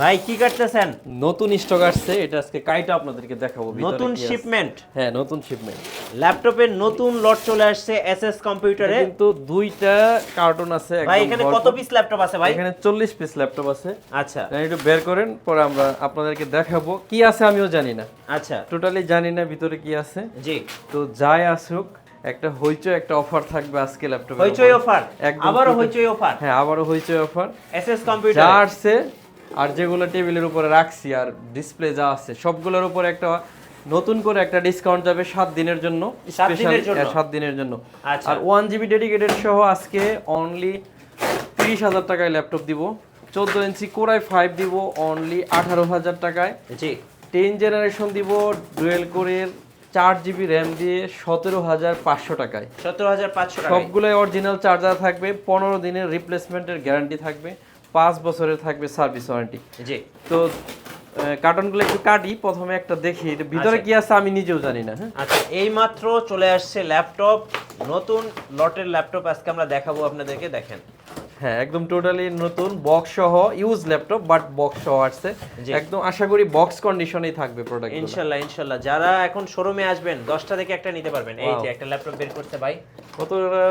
ভাই কি কাটতেছেন নতুন স্টক আসছে এটা আজকে কাইটা আপনাদেরকে দেখাবো নতুন। শিপমেন্ট হ্যাঁ নতুন শিপমেন্ট ল্যাপটপের নতুন লট চলে আসছে এসএস কম্পিউটারে কিন্তু দুইটা কার্টুন আছে ভাই এখানে কত পিস ল্যাপটপ আছে ভাই? এখানে চল্লিশ পিস ল্যাপটপ আছে। আচ্ছা। একটু বের করেন পরে আমরা আপনাদেরকে দেখাবো। কি আছে আমিও জানি না। আচ্ছা। টোটালি জানি না ভিতরে কি আছে। জি। তো যাই আসুক একটা হইচই একটা অফার থাকবে আজকে ল্যাপটপে হইচই অফার আবারও হইচই অফার হ্যাঁ আবারও হইচই অফার এসএস যা কম্পিউটার আসছে আর যেগুলো টেবিলের উপরে রাখছি আর ডিসপ্লে যা আছে সবগুলোর উপরে একটা নতুন করে একটা ডিসকাউন্ট যাবে সাত দিনের জন্য সাত দিনের জন্য? হ্যাঁ, দিনের জন্য। আচ্ছা। আর ওয়ান জিবি ডেডিকেটেড সহ আজকে অনলি তিরিশ হাজার টাকায় ল্যাপটপ দিব চোদ্দ ইঞ্চি কোরাই ফাইভ দিব অনলি আঠারো হাজার টাকায়। জি। টেন জেনারেশন দিব ডুয়েল কোরের চার জিবি র্যাম দিয়ে সতেরো হাজার পাঁচশো টাকায়। সতেরো হাজার পাঁচশো সবগুলোই অরিজিনাল চার্জার থাকবে পনেরো দিনের রিপ্লেসমেন্টের গ্যারান্টি থাকবে। পাঁচ বছরের থাকবে সার্ভিস ওয়ারেন্টি। জি। তো কার্টনগুলো একটু কাটি প্রথমে একটা দেখি। ভিতরে আচ্ছা। কি আছে আমি নিজেও জানি না হ্যাঁ? আচ্ছা এই মাত্র চলে আসছে ল্যাপটপ নতুন লটের ল্যাপটপ আজকে আমরা দেখাবো আপনাদেরকে দেখেন। হ্যাঁ একদম টোটালি নতুন বক্স সহ ইউজ ল্যাপটপ বাট বক্স সহ আসছে। একদম আশা করি বক্স কন্ডিশনেই থাকবে প্রোডাক্ট ইনশাল্লাহ ইনশাল্লাহ। যারা এখন শোরুমে আসবেন দশটা থেকে একটা নিতে পারবেন। এই. যে একটা ল্যাপটপ বের করতে ভাই। কতটা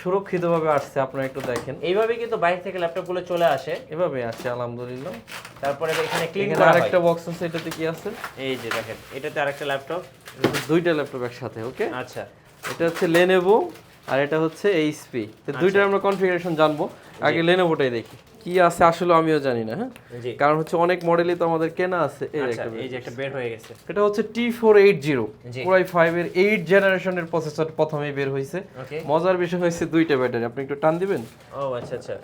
সুরক্ষিতভাবে আসছে আপনারা একটু দেখেন। এইভাবে কিন্তু বাইরে থেকে ল্যাপটপগুলো চলে আসে। এভাবে আসছে আলহামদুলিল্লাহ। তারপরে এখানে ক্লিন করা আরেকটা বক্স আছে এটাতে কি আছে? এই যে দেখেন এটাতে আরেকটা ল্যাপটপ দুইটা ল্যাপটপ একসাথে ওকে আচ্ছা। এটা হচ্ছে লেনেভো আর এটা হচ্ছে এইচপি। তো দুইটার আমরা কনফিগারেশন জানব। আগে লেনোভোটাই দেখি। কি আছে আসলে আমিও জানি না হ্যাঁ? কারণ হচ্ছে অনেক মডেলই তো আমাদের কেনা আছে। এই আচ্ছা এই যে একটা বের হয়ে গেছে। এটা হচ্ছে T four eight zero. Core i five এর এইট জেনারেশনের প্রসেসর প্রথমে বের হয়েছে মজার বিষয় হয়েছে দুইটা ব্যাটারি। আপনি একটু টান দিবেন? ও আচ্ছা আচ্ছা।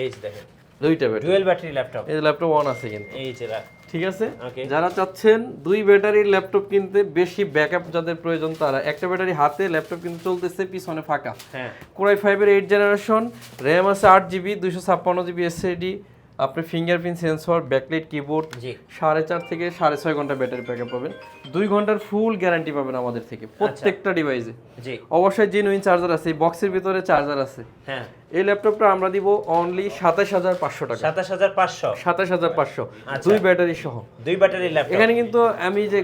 এই দেখেন। দুইটা ব্যাটারি ডুয়েল ব্যাটারি ল্যাপটপ এই ল্যাপটপ অন আছে কিন্তু। এই যে ঠিক আছে? যারা চাচ্ছেন দুই ব্যাটারির ল্যাপটপ কিনতে বেশি ব্যাকআপ যাদের প্রয়োজন তারা। একটা ব্যাটারি হাতে ল্যাপটপ কিন্তু চলতেছে পিছনে ফাঁকা। হ্যাঁ। কোরাই ফাইভের এইট জেনারেশন র্যাম আছে আট জিবি দুশো ছাপ্পান্ন জিবি এসএডি আপনি ফিঙ্গারপ্রিন্ট সেন্সর ব্যাকলাইট কিবোর্ড সাড়ে চার থেকে সাড়ে ছয় ঘণ্টা ব্যাটারি ব্যাকআপ পাবেন। দুই ঘণ্টার ফুল গ্যারান্টি পাবেন আমাদের থেকে প্রত্যেকটা ডিভাইসে অবশ্যই জেনুইন চার্জার আছে এই বক্সের ভিতরে চার্জার আছে। হ্যাঁ। এই ল্যাপটপটা আমরা দিব অনলি সাতাশ হাজার পাঁচশো টাকা। সাতাশ হাজার পাঁচশো? সাতাশ হাজার পাঁচশো। আচ্ছা। দুই ব্যাটারি সহ। দুই ব্যাটারি ল্যাপটপ এখানে কিন্তু আমি যে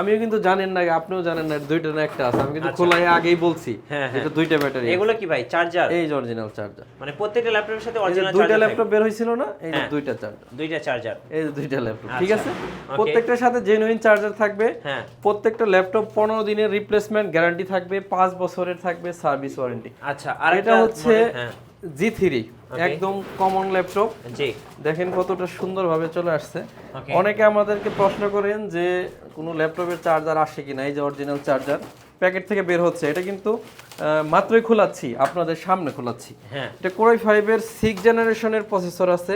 আমিও কিন্তু জানেন না আপনিও জানেন না দুইটা না একটা আছে। আমি কিন্তু আচ্ছা। খোলাই আগেই বলছি হ্যাঁ, হ্যাঁ। এটা দুইটা ব্যাটারি এগুলো কি ভাই চার্জার এই যে অরিজিনাল চার্জার মানে প্রত্যেকটা ল্যাপটপের সাথে অরিজিনাল দুইটা ল্যাপটপ বের হয়েছিল না এই যে হ্যাঁ। দুইটা চার্জার দুইটা চার্জার এই যে দুইটা ল্যাপটপ ঠিক আচ্ছা, আছে? প্রত্যেকটার সাথে জেনুইন চার্জার থাকবে। হ্যাঁ। প্রত্যেকটা ল্যাপটপ পনেরো দিনের রিপ্লেসমেন্ট গ্যারান্টি থাকবে পাঁচ বছরের থাকবে সার্ভিস ওয়ারেন্টি আচ্ছা আর এটা হচ্ছে হ্যাঁ। জি থ্রি একদম কমন ল্যাপটপ জি। দেখেন কতটা সুন্দরভাবে চলে আসছে। অনেকে আমাদেরকে প্রশ্ন করেন যে কোনো ল্যাপটপের চার্জার আসে কিনা এই যে অরিজিনাল চার্জার প্যাকেট থেকে বের হচ্ছে। এটা কিন্তু মাত্রই খোলাচ্ছি আপনাদের সামনে খোলাচ্ছি। হ্যাঁ। এটা কোরাই ফাইভের সিক্স জেনারেশনের প্রসেসর আছে।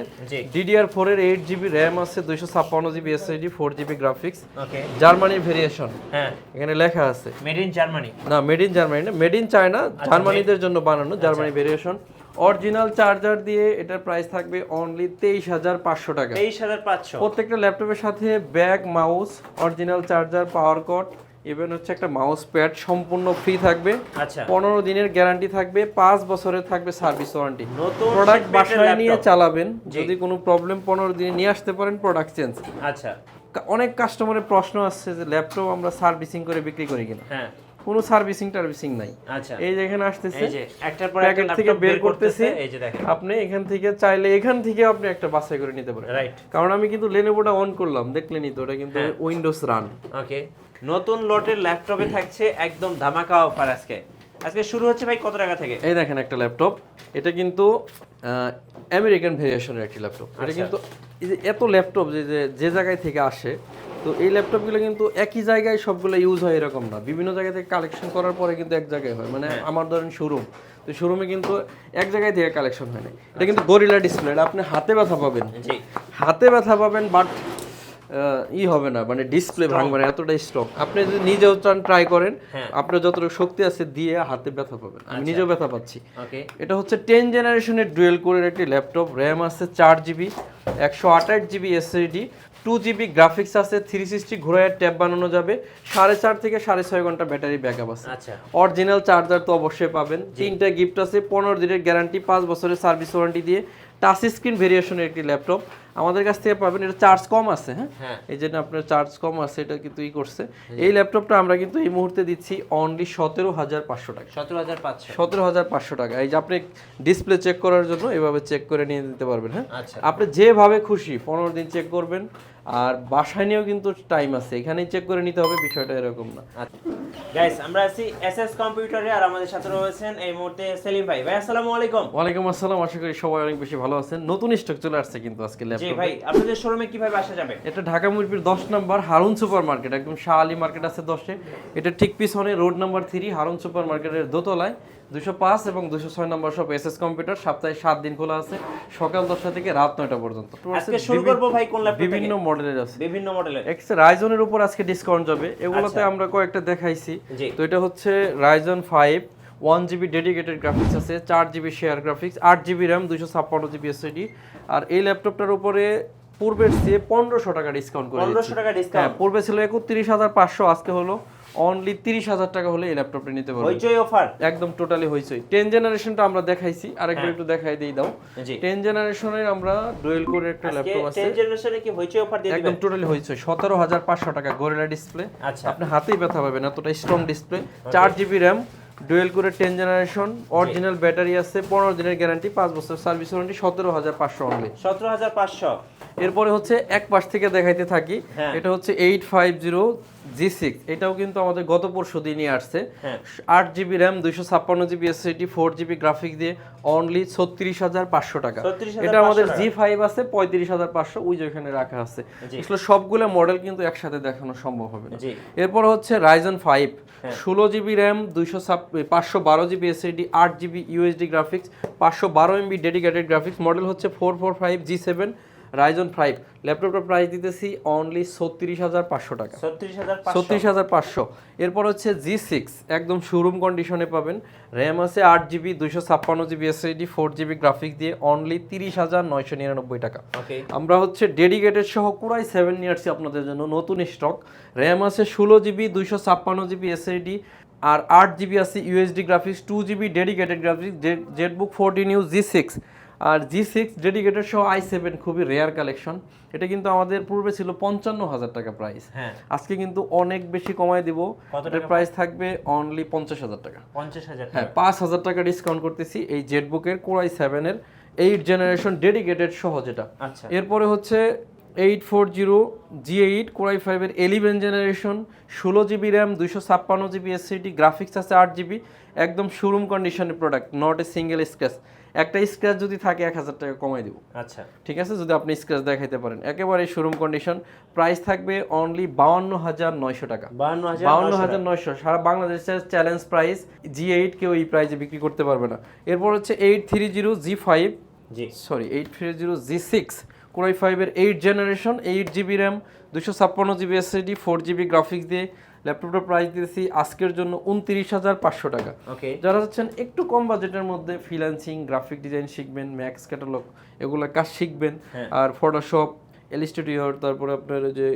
ডিডিআর ফোর এর এইট জিবি র্যাম আছে দুইশো ছাপ্পান্ন GB SSD four GB graphics জার্মানির ভেরিয়েশন এখানে লেখা আছে। মেড ইন জার্মানি না মেড ইন জার্মানি না মেড ইন চায়না জার্মানিদের জন্য বানানো জার্মানি ভেরিয়েশন অরিজিনাল চার্জার দিয়ে এটার প্রাইস থাকবে অনলি তেইশ হাজার পাঁচশো টাকা। তেইশ হাজার পাঁচশো। প্রত্যেকটা ল্যাপটপের সাথে bag mouse original charger power cord even হচ্ছে একটা মাউস প্যাড সম্পূর্ণ ফ্রি থাকবে। আচ্ছা। পনেরো দিনের গ্যারান্টি থাকবে পাঁচ বছরের থাকবে সার্ভিস ওয়ারেন্টি নতুন প্রোডাক্ট বাসায় নিয়ে চালাবেন যদি কোনো প্রবলেম পনেরো দিনে নিয়ে আসতে পারেন প্রোডাক্ট চেঞ্জ আচ্ছা। অনেক কাস্টমারের প্রশ্ন আসছে যে ল্যাপটপ আমরা সার্ভিসিং করে বিক্রি করি কিনা? হ্যাঁ। কোনো সার্ভিসিং টার্ভিসিং নাই। আচ্ছা। এই যে এখানে আসতেছে এই যে একটার পর একটা থেকে বের করতেছি এই যে দেখেন। আপনি এখান থেকে চাইলে এখান থেকে আপনি একটা বাছাই করে নিতে পারেন। রাইট কারণ আমি কিন্তু লেনোভোটা অন করলাম দেখলেনই তো ওটা কিন্তু। উইন্ডোজ রান ওকে নতুন লটের ল্যাপটপে থাকছে একদম ধামাকা অফার আজকে। আজকে শুরু হচ্ছে ভাই কত টাকা থেকে? এই দেখেন একটা ল্যাপটপ এটা কিন্তু আমেরিকান ভেরিয়েশনের একটি ল্যাপটপ এটা আচ্ছা। কিন্তু এত ল্যাপটপ যে- যে জায়গায় থেকে আসে তো এই ল্যাপটপগুলো কিন্তু একই জায়গায় সবগুলো ইউজ হয় এরকম না। বিভিন্ন জায়গা থেকে কালেকশন করার পরে কিন্তু এক জায়গায় হয়। মানে হ্যাঁ। আমার ধরেন শোরুম তো শোরুমে কিন্তু এক জায়গায় থেকে কালেকশন হয় না এটা কিন্তু গরিলা ডিসপ্লে এটা আপনি হাতে ব্যথা পাবেন। হাতে ব্যথা পাবেন বাট ই হবে না মানে ডিসপ্লে ভাঙবে না এতটাই স্ট্রং আপনি যদি নিজেও চান ট্রাই করেন হ্যাঁ। আপনার যতটুকু শক্তি আছে দিয়ে হাতে ব্যথা পাবেন। আমি নিজেও ব্যথা পাচ্ছি। এটা হচ্ছে টেন জেনারেশনের ডুয়েল কোরের একটি ল্যাপটপ র্যাম আছে চার জিবি একশো আঠাশ GB SSD two GB graphics আছে থ্রি সিক্সটি ঘোরায় ট্যাব বানানো যাবে। সাড়ে চার থেকে সাড়ে ছয় ঘণ্টা ব্যাটারি ব্যাকআপ আছে। আচ্ছা। অরিজিনাল চার্জার তো অবশ্যই পাবেন। তিনটা গিফট আছে পনেরো দিনের গ্যারান্টি পাঁচ বছরের সার্ভিস ওয়ারেন্টি দিয়ে। টাচ স্ক্রিন ভেরিয়েশনের একটি ল্যাপটপ আমাদের কাছ থেকে পাবেন এটা চার্জ কম আছে হ্যাঁ? হ্যাঁ। এই জন্য আপনার চার্জ কম আছে এটা কিন্তু ই করছে। এই ল্যাপটপটা আমরা কিন্তু এই মুহূর্তে দিচ্ছি অনলি সতেরো হাজার পাঁচশো টাকা। সতেরো হাজার পাঁচশো। সতেরো হাজার পাঁচশো টাকা। এই যে আপনি ডিসপ্লে চেক করার জন্য এভাবে চেক করে নিয়ে দিতে পারবেন হ্যাঁ? আচ্ছা। আপনি যেভাবে খুশি পনেরো দিন চেক করবেন। আর বাসায় নিয়েও কিন্তু টাইম আছে। এখানেই চেক করে নিতে হবে বিষয়টা এরকম না। গাইস আমরা আছি এসএস কম্পিউটারে আর আমাদের সাথে রয়েছেন এই মুহূর্তে সেলিম ভাই। ভাই আসসালামু আলাইকুম। ওয়ালাইকুম আসসালাম। আশা করি সবাই অনেক বেশি ভালো আছেন। নতুন স্টক চলে আসছে কিন্তু আজকে জি ভাই আপনাদের শোরুমে কীভাবে আসা যাবে? এটা ঢাকা মুরপির দশ নম্বর হারুন সুপার মার্কেট একদম শাহ আলী মার্কেট আছে দশে। এটা ঠিক পিছনে road number three Harun super মার্কেটের দোতলায়। দুশো পাঁচ এবং দুশো ছয় নম্বর সব এস এস কম্পিউটার সপ্তাহে সাত দিন খোলা আছে সকাল দশটা থেকে রাত নয়টা পর্যন্ত। আজকে শুরু করব ভাই কোন বিভিন্ন মডেলের আছে। বিভিন্ন মডেলের এক্স রাইজনের উপর আজকে ডিসকাউন্ট যাবে। এগুলোতে আচ্ছা। আমরা কয়েকটা দেখাইছি তো এটা হচ্ছে Ryzen five one GB dedicated graphics আছে চার জিবি শেয়ার গ্রাফিক্স আট জিবি র্যাম দুইশো ছাপ্পান্ন জিবি এসএডি আর এই ল্যাপটপটার উপরে পূর্বের চেয়ে পনেরোশো টাকা ডিসকাউন্ট করে পনেরোশো। টাকা হ্যাঁ ডিসকাউন্ট পূর্বে ছিল একত্রিশ হাজার পাঁচশো আজকে হলো অনলি তিরিশ হাজার টাকা হলে এই ল্যাপটপটা নিতে পারবেন। হইচই অফার একদম টোটালি হইচই। টেন জেনারেশনটা আমরা দেখাইছি আরেকবার হ্যাঁ। একটু দেখাই দিই দাও। টেন জেনারেশনের আমরা ডুয়েল করে একটা ল্যাপটপ আছে। 10 জেনারেশনে কি হইচই অফার দিয়ে একদম টোটালি হইচই। সতেরো হাজার পাঁচশো টাকা গোরেলা ডিসপ্লে আচ্ছা। আপনি হাতেই ব্যথা পাবেন এতটা স্ট্রং ডিসপ্লে চার জিবি র্যাম ডুয়েল করে টেন জেনারেশন অরিজিনাল ব্যাটারি আছে পনেরো দিনের গ্যারান্টি পাঁচ বছর সার্ভিস ওয়ারেন্টি সতেরো হাজার পাঁচশো অনলি সতেরো হাজার পাঁচশো। এরপরে হচ্ছে এক পাশ থেকে দেখাইতে থাকি হ্যাঁ। এটা হচ্ছে eight five zero G six এটাও কিন্তু আমাদের গত পরশু দিনই আসছে। হ্যাঁ। আট জিবি র্যাম দুইশো ছাপ্পান্ন GB SSD four GB graphic দিয়ে অনলি ছত্রিশ হাজার পাঁচশো টাকা। এটা আমাদের জি ফাইভ আছে পঁয়ত্রিশ হাজার পাঁচশো ওই যেখানে রাখা আছে। আসলে সবগুলো মডেল কিন্তু একসাথে দেখানো সম্ভব হবে না। এরপর হচ্ছে রাইজন ফাইভ হ্যাঁ। ষোলো জিবি র্যাম দুইশো পাঁচশো বারো জিবি এসএসডি আট জিবি ইউএসডি গ্রাফিক্স পাঁচশো বারো এমবি ডেডিকেটেড গ্রাফিক্স মডেল হচ্ছে four four five G seven Ryzen five ল্যাপটপটার price দিতেছি অনলি ছত্রিশ হাজার পাঁচশো টাকা। ছত্রিশ হাজার পাঁচশো। এরপর হচ্ছে জি সিক্স একদম শোরুম কন্ডিশনে পাবেন। র্যাম আছে আট জিবি দুইশো ছাপ্পান্ন GB SSD four GB graphics দিয়ে অনলি তিরিশ হাজার নয়শো নিরানব্বই টাকা। আমরা হচ্ছে ডেডিকেটেড সহ পুরাই সেভেন ইয়ার্সি আপনাদের জন্য নতুন স্টক র্যাম আছে ষোলো জিবি দুইশো ছাপ্পান্ন জিবি এসএসডি আর আট জিবি আছে UHD graphics two GB dedicated graphics ZenBook fourteen U G six আর জি সিক্স ডেডিকেটেড সহ আই সেভেন খুবই রেয়ার কালেকশন এটা কিন্তু আমাদের পূর্বে ছিল পঞ্চান্ন হাজার টাকা প্রাইস হ্যাঁ। আজকে কিন্তু অনেক বেশি কমায় দিব। এটার প্রাইস থাকবে অনলি পঞ্চাশ হাজার টাকা। পঞ্চাশ হাজার হ্যাঁ পাঁচ হাজার টাকা ডিসকাউন্ট করতেছি এই জেটবুকের কোরাই সেভেনের এইট জেনারেশন ডেডিকেটেড সহ যেটা। আচ্ছা। এরপরে হচ্ছে eight four zero G eight core i ফাইভের এলিভেন জেনারেশন ষোলো জিবি র্যাম দুইশো ছাপ্পান্ন জিবি এসসিটি গ্রাফিক্স আছে আট জিবি একদম শোরুম কন্ডিশনের product not a single scratch একটা স্ক্র্যাচ যদি থাকে এক হাজার টাকা কমাই দিব। আচ্ছা। ঠিক আছে? যদি আপনি স্ক্র্যাচ দেখাইতে পারেন। একেবারে শোরুম কন্ডিশন প্রাইস থাকবে অনলি বাউান্ন হাজার নয়শো টাকা। বাউন্ন হাজার নয়শো সারা বাংলাদেশের চ্যালেঞ্জ প্রাইস জি এইট কেউ এই প্রাইসে বিক্রি করতে পারবে না। এরপর হচ্ছে eight three zero G. Five G sorry eight three zero G six core i ফাইভের eight generation eight GB RAM দুশো ছাপ্পান্ন GB SSD four GB graphics দিয়ে ল্যাপটপটার প্রাইস দিয়েছি আজকের জন্য উনত্রিশ হাজার পাঁচশো টাকা। ওকে যারা হচ্ছেন একটু কম বাজেটের মধ্যে ফ্রিল্যান্সিং গ্রাফিক ডিজাইন শিখবেন ম্যাক্স ক্যাটালগ এগুলো কাজ শিখবেন। হ্যাঁ। আর ফটোশপ এলিস্টুডিওর তারপরে আপনার যে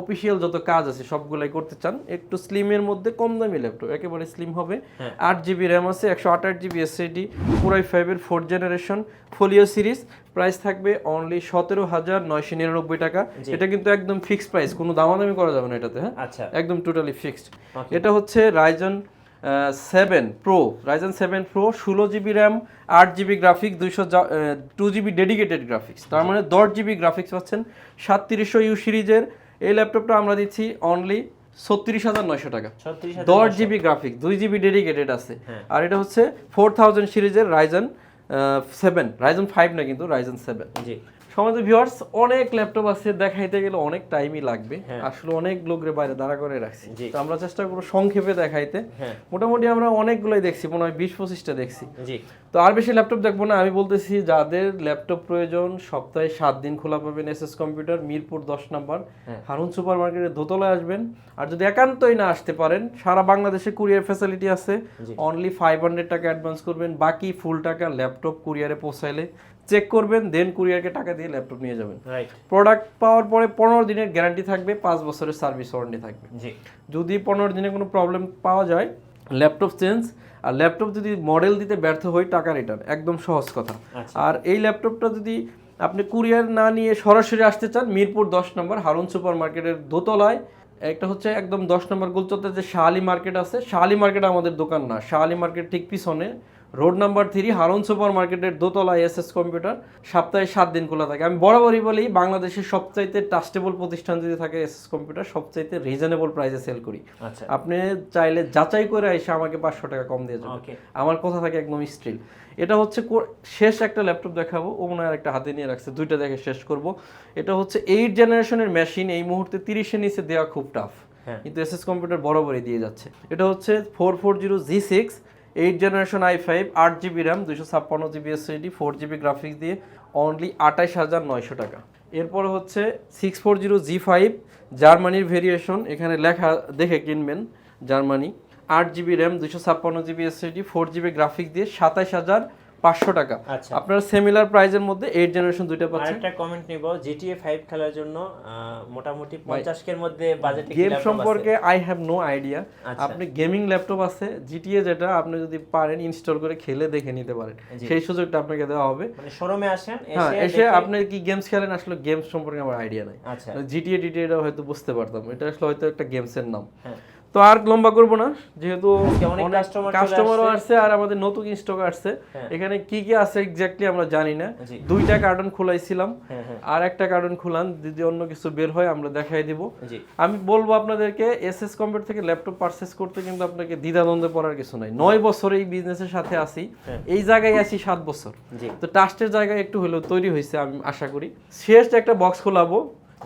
অফিসিয়াল যত কাজ আছে সবগুলাই করতে চান একটু স্লিমের মধ্যে কম দামি ল্যাপটপ একেবারে স্লিম হবে। হ্যাঁ। আট জিবি র্যাম আছে একশো আঠাশ জিবি এসএডি পুরাই ফাইভের fourth generation folio series price থাকবে অনলি সতেরো হাজার নয়শো নিরানব্বই টাকা। এটা কিন্তু একদম ফিক্সড প্রাইস কোনো দামাদামি করা যাবে না এটাতে হ্যাঁ? আচ্ছা। একদম টোটালি ফিক্সড এটা হচ্ছে Ryzen seven pro Ryzen seven pro ষোলো জিবি র্যাম আট জিবি গ্রাফিক্স দুইশো টু জিবি ডেডিকেটেড গ্রাফিক্স তার মানে দশ জিবি গ্রাফিক্স পাচ্ছেন সাতত্রিশশো ইউ সিরিজের এই ল্যাপটপটা আমরা দিচ্ছি অনলি ছত্রিশ হাজার নয়শো টাকা। দশ জিবি গ্রাফিক দুই জিবি ডেডিকেটেড আছে। হ্যাঁ। আর এটা হচ্ছে ফোর থাউজেন্ড সিরিজের রাইজন সেভেন রাইজন ফাইভ না কিন্তু রাইজন সেভেন জি। সমাজ ভিউয়ার্স অনেক ল্যাপটপ আছে দেখাইতে গেলে অনেক টাইমই লাগবে। হ্যাঁ। আসলে অনেক লোকের বাইরে দাঁড়া করে রাখছি। তো আমরা চেষ্টা করব সংক্ষেপে দেখাইতে। হ্যাঁ। মোটামুটি আমরা অনেকগুলোই দেখছি মনে হয় বিশ পঁচিশটা দেখছি। তো আর বেশি ল্যাপটপ দেখব না আমি বলতেছি যাদের ল্যাপটপ প্রয়োজন সপ্তাহে সাত দিন খোলা পাবেন এস এস কম্পিউটার মিরপুর দশ নম্বর। হ্যাঁ। হারুন সুপার মার্কেটের দোতলায় আসবেন। আর যদি একান্তই না আসতে পারেন সারা বাংলাদেশে কুরিয়ার ফ্যাসিলিটি আছে। অনলি ফাইভ হান্ড্রেড টাকা অ্যাডভান্স করবেন বাকি ফুল টাকা ল্যাপটপ কুরিয়ারে পৌঁছাইলে। চেক করবেন দেন কুরিয়ারকে টাকা দিয়ে ল্যাপটপ নিয়ে যাবেন। প্রোডাক্ট পাওয়ার পরে পনেরো দিনের গ্যারান্টি থাকবে পাঁচ বছরের সার্ভিস ওয়ারেন্টি থাকবে। জি। যদি পনেরো দিনে কোনো প্রবলেম পাওয়া যায় ল্যাপটপ চেঞ্জ আর ল্যাপটপ যদি মডেল দিতে ব্যর্থ হই টাকা রিটার্ন একদম সহজ কথা। আচ্ছা। আর এই ল্যাপটপটা যদি আপনি কুরিয়ার না নিয়ে সরাসরি আসতে চান মিরপুর দশ নম্বর হারুন সুপার মার্কেটের দোতলায় একটা হচ্ছে একদম দশ নম্বর গুলচতে যে শাহালি মার্কেট আছে শাহালি মার্কেট আমাদের দোকান না শাহালি মার্কেট ঠিক পিছনে road number three Harun super মার্কেটের দোতলায় এস এস কম্পিউটার সপ্তাহে সাত দিন খোলা থাকে। আমি বরাবরই বলি বাংলাদেশের সবচাইতে ট্রাস্টেবল প্রতিষ্ঠান যদি থাকে এস এস কম্পিউটার সবচাইতে রিজনেবল প্রাইসে সেল করি। আচ্ছা। আপনি চাইলে যাচাই করে এসে আমাকে পাঁচশো টাকা কম দিয়ে ওকে আমার কথা থাকে একদম স্টিল এটা হচ্ছে শেষ একটা ল্যাপটপ দেখাবো। ও মনে হয় একটা হাতে নিয়ে রাখছে। দুইটা দেখে শেষ করব। এটা হচ্ছে এইট জেনারেশনের মেশিন এই মুহূর্তে তিরিশের নিচে দেওয়া খুব টাফ হ্যাঁ। কিন্তু এসএস কম্পিউটার বরাবরই দিয়ে যাচ্ছে। এটা হচ্ছে four four zero G six eight generation I five আট জিবি র্যাম দুশো ছাপ্পান্ন GB SSD four GB graphics দিয়ে অনলি আঠাশ হাজার নয়শো টাকা। এরপর হচ্ছে six four zero G five জার্মানির ভেরিয়েশন এখানে লেখা, দেখে কিনবেন জার্মানি আট জিবি র্যাম দুশো ছাপ্পান্ন GB SSD four GB graphics দিয়ে সাতাশ হাজার পাঁচশো টাকা। আচ্ছা। আপনারা সিমিলার প্রাইজের মধ্যে এইট জেনারেশন দুইটা পাচ্ছেন। আরেকটা কমেন্ট নিব জিটিএ 5 খেলার জন্য মোটামুটি 50 কের মধ্যে বাজেটে গেম সম্পর্কে আই হ্যাভ নো আইডিয়া। আপনি গেমিং ল্যাপটপ আছে জিটিএ যেটা আপনি যদি পারেন ইনস্টল করে খেলে দেখে নিতে পারেন। সেই সুযোগটা আপনাকে দেওয়া হবে। মানে শোরুমে আসেন হ্যাঁ এসে আপনি কি গেমস খেলেন? আসলে গেমস সম্পর্কে আমার আইডিয়া নাই। আচ্ছা। জিটিএ টিটিএ হয়তো বুঝতে পারতাম। এটা আসলে হয়তো একটা গেমসের নাম। হ্যাঁ। তো আর লম্বা করব না যেহেতু কাস্টমারও আসছে। আর আমাদের নতুন স্টক আসছে। হ্যাঁ। এখানে কি কি আছে এক্স্যাক্টলি আমরা জানি না। দুইটা কার্টন খোলাইছিলাম। হ্যাঁ হ্যাঁ। আর একটা কার্টন খুলান যদি অন্য কিছু বের হয় আমরা দেখাই দিব। আমি বলব আপনাদেরকে এস এস কম্পিউটার থেকে ল্যাপটপ পারচেস করতে কিন্তু আপনাকে দ্বিধাদ্বন্দ্বে পড়ার কিছু নাই। নয় বছর এই বিজনেসের সাথে আছি। হ্যাঁ। এই জায়গায় আছি সাত বছর। তো ট্রাস্টের জায়গায় একটু হলেও তৈরি হয়েছে আমি আশা করি। শেষ একটা বক্স খোলাবো।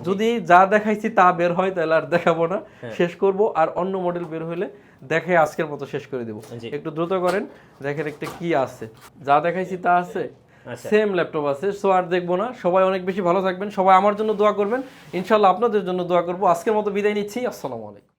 যদি যা দেখাইছি তা বের হয় তাহলে আর দেখাবো না। হ্যাঁ। শেষ করব আর অন্য মডেল বের হলে দেখে আজকের মতো শেষ করে দেবো। একটু দ্রুত করেন দেখেন একটা কি আছে। যা দেখাইছি তা আছে। আচ্ছা। সেম ল্যাপটপ আছে সো আর দেখব না। সবাই অনেক বেশি ভালো থাকবেন সবাই আমার জন্য দোয়া করবেন। ইনশাল্লাহ আপনাদের জন্য দোয়া করব। আজকের মতো বিদায় নিচ্ছি আসসালামু আলাইকুম।